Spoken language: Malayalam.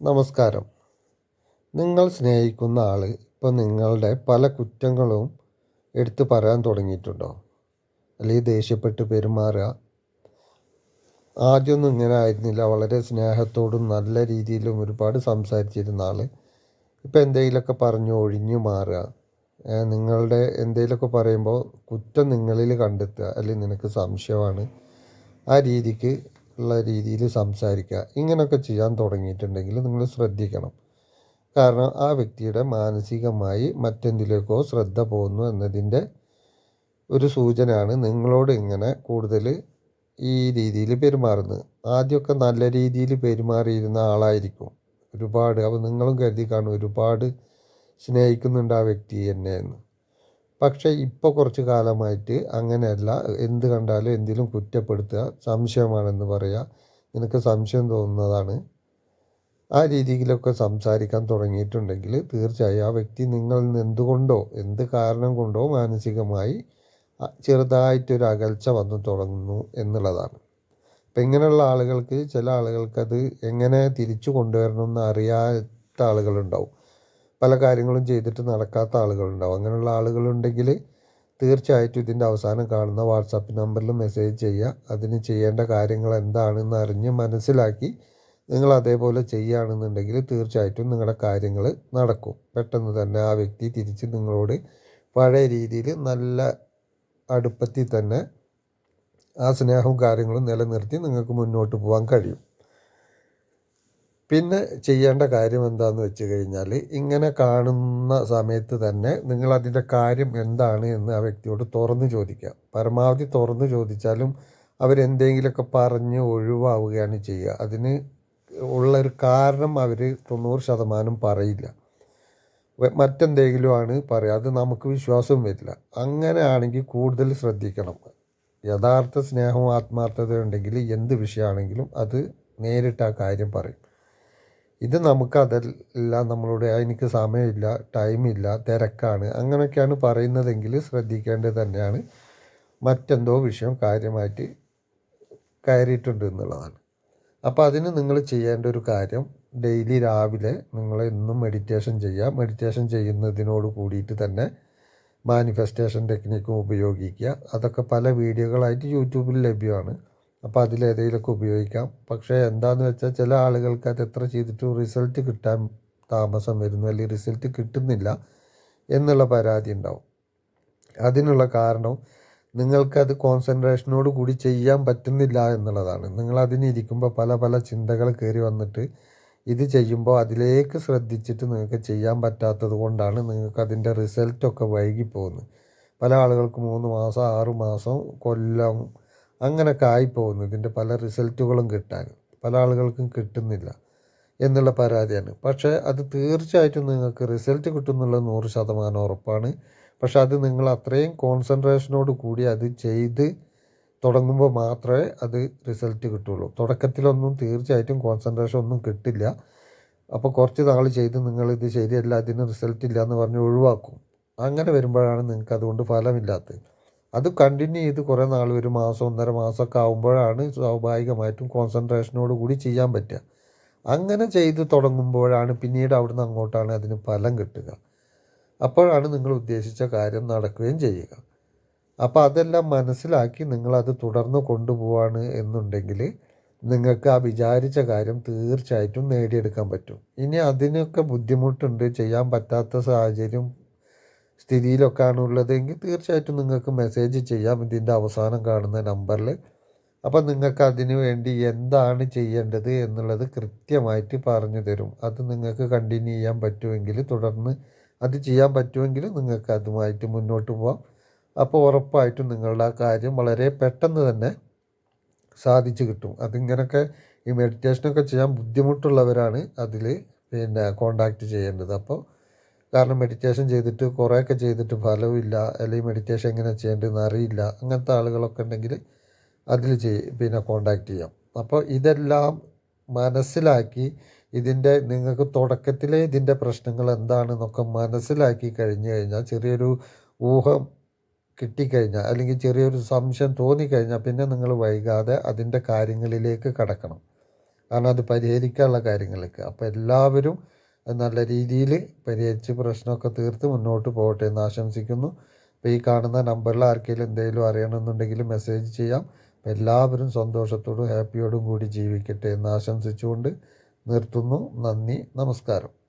നമസ്കാരം. നിങ്ങൾ സ്നേഹിക്കുന്ന ആൾ ഇപ്പം നിങ്ങളുടെ പല കുറ്റങ്ങളും എടുത്തു പറയാൻ തുടങ്ങിയിട്ടുണ്ടോ? അല്ലെങ്കിൽ ദേഷ്യപ്പെട്ട് പെരുമാറുക? ആദ്യമൊന്നും ഇങ്ങനെ ആയിരുന്നില്ല. വളരെ സ്നേഹത്തോടും നല്ല രീതിയിലും ഒരുപാട് സംസാരിച്ചിരുന്ന ആൾ ഇപ്പം എന്തെങ്കിലുമൊക്കെ പറഞ്ഞു ഒഴിഞ്ഞു മാറുക. നിങ്ങളുടെ എന്തെങ്കിലുമൊക്കെ പറയുമ്പോൾ കുറ്റം നിങ്ങളിൽ കണ്ടെത്തുക. അല്ലെങ്കിൽ നിനക്ക് സംശയമാണ്. ആ രീതിക്ക് ഉള്ള രീതിയിൽ സംസാരിക്കുക. ഇങ്ങനെയൊക്കെ ചെയ്യാൻ തുടങ്ങിയിട്ടുണ്ടെങ്കിൽ നിങ്ങൾ ശ്രദ്ധിക്കണം. കാരണം ആ വ്യക്തിയുടെ മാനസികമായി മറ്റെന്തിലേക്കോ ശ്രദ്ധ പോകുന്നു എന്നതിന്റെ ഒരു സൂചനയാണ് നിങ്ങളോട് ഇങ്ങനെ കൂടുതൽ ഈ രീതിയിൽ പെരുമാറുന്നത്. ആദ്യമൊക്കെ നല്ല രീതിയിൽ പെരുമാറിയിരുന്ന ആളായിരിക്കും. ഒരുപാട് അപ്പോൾ നിങ്ങളും കരുതി കാണും ഒരുപാട് സ്നേഹിക്കുന്നുണ്ട് ആ വ്യക്തി എന്നെ എന്ന്. പക്ഷേ ഇപ്പോൾ കുറച്ച് കാലമായിട്ട് അങ്ങനെയല്ല. എന്ത് കണ്ടാലും എന്തിലും കുറ്റപ്പെടുത്തുക സംശയമാണെന്ന് പറയുക. നിനക്ക് സംശയം തോന്നുന്നതാണ്. ആ രീതിയിലൊക്കെ സംസാരിക്കാൻ തുടങ്ങിയിട്ടുണ്ടെങ്കിൽ തീർച്ചയായും ആ വ്യക്തി നിങ്ങളിൽ നിന്ന് എന്തുകൊണ്ടോ എന്ത് കാരണം കൊണ്ടോ മാനസികമായി ചെറുതായിട്ടൊരു അകൽച്ച വന്നു തുടങ്ങുന്നു എന്നുള്ളതാണ്. അപ്പം ഇങ്ങനെയുള്ള ആളുകൾക്ക് ചില ആളുകൾക്കത് എങ്ങനെ തിരിച്ചു കൊണ്ടുവരണമെന്ന് അറിയാത്ത ആളുകളുണ്ടാവും. പല കാര്യങ്ങളും ചെയ്തിട്ട് നടക്കാത്ത ആളുകളുണ്ടാവും. അങ്ങനെയുള്ള ആളുകളുണ്ടെങ്കിൽ തീർച്ചയായിട്ടും ഇതിന്റെ അവസാനം കാണുന്ന വാട്സാപ്പ് നമ്പറിൽ മെസ്സേജ് ചെയ്യുക. അതിന് ചെയ്യേണ്ട കാര്യങ്ങൾ എന്താണെന്ന് അറിഞ്ഞ് മനസ്സിലാക്കി നിങ്ങൾ അതേപോലെ ചെയ്യുകയാണെന്നുണ്ടെങ്കിൽ തീർച്ചയായിട്ടും നിങ്ങളുടെ കാര്യങ്ങൾ നടക്കും. പെട്ടെന്ന് തന്നെ ആ വ്യക്തി തിരിച്ച് നിങ്ങളോട് പഴയ രീതിയിൽ നല്ല അടുപ്പത്തിൽ തന്നെ ആ സ്നേഹവും കാര്യങ്ങളും നിലനിർത്തി നിങ്ങൾക്ക് മുന്നോട്ട് പോകാൻ കഴിയും. പിന്നെ ചെയ്യേണ്ട കാര്യം എന്താണെന്ന് വെച്ച് കഴിഞ്ഞാൽ ഇങ്ങനെ കാണുന്ന സമയത്ത് തന്നെ നിങ്ങൾ അതിന്റെ കാര്യം എന്താണ് എന്ന് ആ വ്യക്തിയോട് തുറന്ന് ചോദിക്കുക പരമാവധി തുറന്ന് ചോദിച്ചാലും അവരെന്തെങ്കിലുമൊക്കെ പറഞ്ഞ് ഒഴിവാവുകയാണ് ചെയ്യുക. അതിന് ഉള്ളൊരു കാരണം അവർ തൊണ്ണൂറ് ശതമാനം പറയില്ല. മറ്റെന്തെങ്കിലും ആണ് പറയുക അത് നമുക്ക് വിശ്വാസം വരില്ല. അങ്ങനെയാണെങ്കിൽ കൂടുതൽ ശ്രദ്ധിക്കണം. യഥാർത്ഥ സ്നേഹവും ആത്മാർത്ഥതയുണ്ടെങ്കിൽ എന്ത് വിഷയമാണെങ്കിലും അത് നേരിട്ട് ആ കാര്യം പറയും. ഇത് നമുക്ക് നമ്മളുടെ നമ്മളോട് എനിക്ക് സമയമില്ല ടൈമില്ല തിരക്കാണ് അങ്ങനെയൊക്കെയാണ് പറയുന്നതെങ്കിൽ ശ്രദ്ധിക്കേണ്ടത് തന്നെയാണ്. മറ്റെന്തോ വിഷയം കാര്യമായിട്ട് കയറിയിട്ടുണ്ട് എന്നുള്ളതാണ്. അപ്പോൾ അതിന് നിങ്ങൾ ചെയ്യേണ്ട ഒരു കാര്യം ഡെയിലി രാവിലെ നിങ്ങൾ എന്നും മെഡിറ്റേഷൻ ചെയ്യുക. മെഡിറ്റേഷൻ ചെയ്യുന്നതിനോട് കൂടിയിട്ട് തന്നെ മാനിഫെസ്റ്റേഷൻ ടെക്നിക്കും ഉപയോഗിക്കുക. അതൊക്കെ പല വീഡിയോകളായിട്ട് യൂട്യൂബിൽ ലഭ്യമാണ്. അപ്പോൾ അതിലേതെങ്കിലുമൊക്കെ ഉപയോഗിക്കാം. പക്ഷേ എന്താണെന്ന് വെച്ചാൽ ചില ആളുകൾക്ക് അത് എത്ര ചെയ്തിട്ടും റിസൾട്ട് കിട്ടാൻ താമസം വരുന്നു അല്ലെങ്കിൽ റിസൾട്ട് കിട്ടുന്നില്ല എന്നുള്ള പരാതി ഉണ്ടാവും. അതിനുള്ള കാരണം നിങ്ങൾക്കത് കോൺസെൻട്രേഷനോട് കൂടി ചെയ്യാൻ പറ്റുന്നില്ല എന്നുള്ളതാണ്. നിങ്ങൾ അതിനിരിക്കുമ്പോൾ പല പല ചിന്തകൾ കയറി വന്നിട്ട് ഇത് ചെയ്യുമ്പോൾ അതിലേക്ക് ശ്രദ്ധിച്ചിട്ട് നിങ്ങൾക്ക് ചെയ്യാൻ പറ്റാത്തത് കൊണ്ടാണ് നിങ്ങൾക്ക് അതിന്റെ റിസൾട്ടൊക്കെ വൈകിപ്പോകുന്നത്. പല ആളുകൾക്ക് മൂന്ന് മാസം ആറ് മാസം കൊല്ലം അങ്ങനെയൊക്കെ ആയിപ്പോകുന്നു. ഇതിന്റെ പല റിസൾട്ടുകളും കിട്ടാൻ. പല ആളുകൾക്കും കിട്ടുന്നില്ല എന്നുള്ള പരാതിയാണ്. പക്ഷേ അത് തീർച്ചയായിട്ടും നിങ്ങൾക്ക് റിസൾട്ട് കിട്ടുന്നുള്ളത് നൂറ് ശതമാനം ഉറപ്പാണ്. പക്ഷെ അത് നിങ്ങൾ അത്രയും കോൺസെൻട്രേഷനോട് കൂടി അത് ചെയ്ത് തുടങ്ങുമ്പോൾ മാത്രമേ അത് റിസൾട്ട് കിട്ടുള്ളൂ. തുടക്കത്തിലൊന്നും തീർച്ചയായിട്ടും കോൺസെൻട്രേഷൻ ഒന്നും കിട്ടില്ല. അപ്പോൾ കുറച്ച് നാൾ ചെയ്ത് നിങ്ങളിത് ശരിയല്ല അതിന് റിസൾട്ട് ഇല്ല എന്ന് പറഞ്ഞ് ഒഴിവാക്കും. അങ്ങനെ വരുമ്പോഴാണ് നിങ്ങൾക്ക് അതുകൊണ്ട് ഫലമില്ലാത്തത്. അത് കണ്ടിന്യൂ ചെയ്ത് കുറേ നാൾ ഒരു മാസം ഒന്നര മാസമൊക്കെ ആകുമ്പോഴാണ് സ്വാഭാവികമായിട്ടും കോൺസെൻട്രേഷനോട് കൂടി ചെയ്യാൻ പറ്റുക. അങ്ങനെ ചെയ്ത് തുടങ്ങുമ്പോഴാണ് പിന്നീട് അവിടുന്ന് അങ്ങോട്ടാണ് അതിന് ഫലം കിട്ടുക. അപ്പോഴാണ് നിങ്ങൾ ഉദ്ദേശിച്ച കാര്യം നടക്കുകയും ചെയ്യുക. അപ്പോൾ അതെല്ലാം മനസ്സിലാക്കി നിങ്ങളത് തുടർന്ന് കൊണ്ടുപോവാണ് എന്നുണ്ടെങ്കിൽ നിങ്ങൾക്ക് ആ വിചാരിച്ച കാര്യം തീർച്ചയായിട്ടും നേടിയെടുക്കാൻ പറ്റും. ഇനി അതിനൊക്കെ ബുദ്ധിമുട്ടുണ്ട് ചെയ്യാൻ പറ്റാത്ത സാഹചര്യം സ്ഥിതിയിലൊക്കെയാണ് ഉള്ളതെങ്കിൽ തീർച്ചയായിട്ടും നിങ്ങൾക്ക് മെസ്സേജ് ചെയ്യാം. ഇതിന്റെ അവസാനം കാണുന്ന നമ്പറിൽ അപ്പം നിങ്ങൾക്ക് അതിനു വേണ്ടി എന്താണ് ചെയ്യേണ്ടത് എന്നുള്ളത് കൃത്യമായിട്ട് പറഞ്ഞു തരും. അത് നിങ്ങൾക്ക് കണ്ടിന്യൂ ചെയ്യാൻ പറ്റുമെങ്കിൽ തുടർന്ന് അത് ചെയ്യാൻ പറ്റുമെങ്കിൽ നിങ്ങൾക്ക് അതുമായിട്ട് മുന്നോട്ട് പോവാം. അപ്പോൾ ഉറപ്പായിട്ടും നിങ്ങളുടെ ആ കാര്യം വളരെ പെട്ടെന്ന് തന്നെ സാധിച്ചു കിട്ടും. അതിങ്ങനൊക്കെ ഈ മെഡിറ്റേഷനൊക്കെ ചെയ്യാൻ ബുദ്ധിമുട്ടുള്ളവരാണ് അതിൽ പിന്നെ കോണ്ടാക്റ്റ് ചെയ്യേണ്ടത്. അപ്പോൾ കാരണം മെഡിറ്റേഷൻ ചെയ്തിട്ട് കുറേയൊക്കെ ചെയ്തിട്ട് ഫലമില്ല അല്ലെങ്കിൽ മെഡിറ്റേഷൻ എങ്ങനെ ചെയ്യേണ്ടതെന്ന് അറിയില്ല. അങ്ങനത്തെ ആളുകളൊക്കെ ഉണ്ടെങ്കിൽ അതിൽ ചെയ് പിന്നെ കോണ്ടാക്ട് ചെയ്യാം. അപ്പോൾ ഇതെല്ലാം മനസ്സിലാക്കി ഇതിന്റെ നിങ്ങൾക്ക് തുടക്കത്തിലെ ഇതിന്റെ പ്രശ്നങ്ങൾ എന്താണെന്നൊക്കെ മനസ്സിലാക്കി കഴിഞ്ഞു കഴിഞ്ഞാൽ ചെറിയൊരു ഊഹം കിട്ടിക്കഴിഞ്ഞാൽ അല്ലെങ്കിൽ ചെറിയൊരു സംശയം തോന്നിക്കഴിഞ്ഞാൽ പിന്നെ നിങ്ങൾ വൈകാതെ അതിന്റെ കാര്യങ്ങളിലേക്ക് കടക്കണം. കാരണം അത് പരിഹരിക്കാനുള്ള കാര്യങ്ങളൊക്കെ അപ്പോൾ എല്ലാവരും നല്ല രീതിയിൽ പരിഹരിച്ച് പ്രശ്നമൊക്കെ തീർത്ത് മുന്നോട്ട് പോകട്ടെ എന്ന് ആശംസിക്കുന്നു. അപ്പോൾ ഈ കാണുന്ന നമ്പറിൽ ആർക്കെങ്കിലും എന്തെങ്കിലും അറിയണമെന്നുണ്ടെങ്കിൽ മെസ്സേജ് ചെയ്യാം. എല്ലാവരും സന്തോഷത്തോടും ഹാപ്പിയോടും കൂടി ജീവിക്കട്ടെ എന്ന് ആശംസിച്ചുകൊണ്ട് നിർത്തുന്നു. നന്ദി നമസ്കാരം.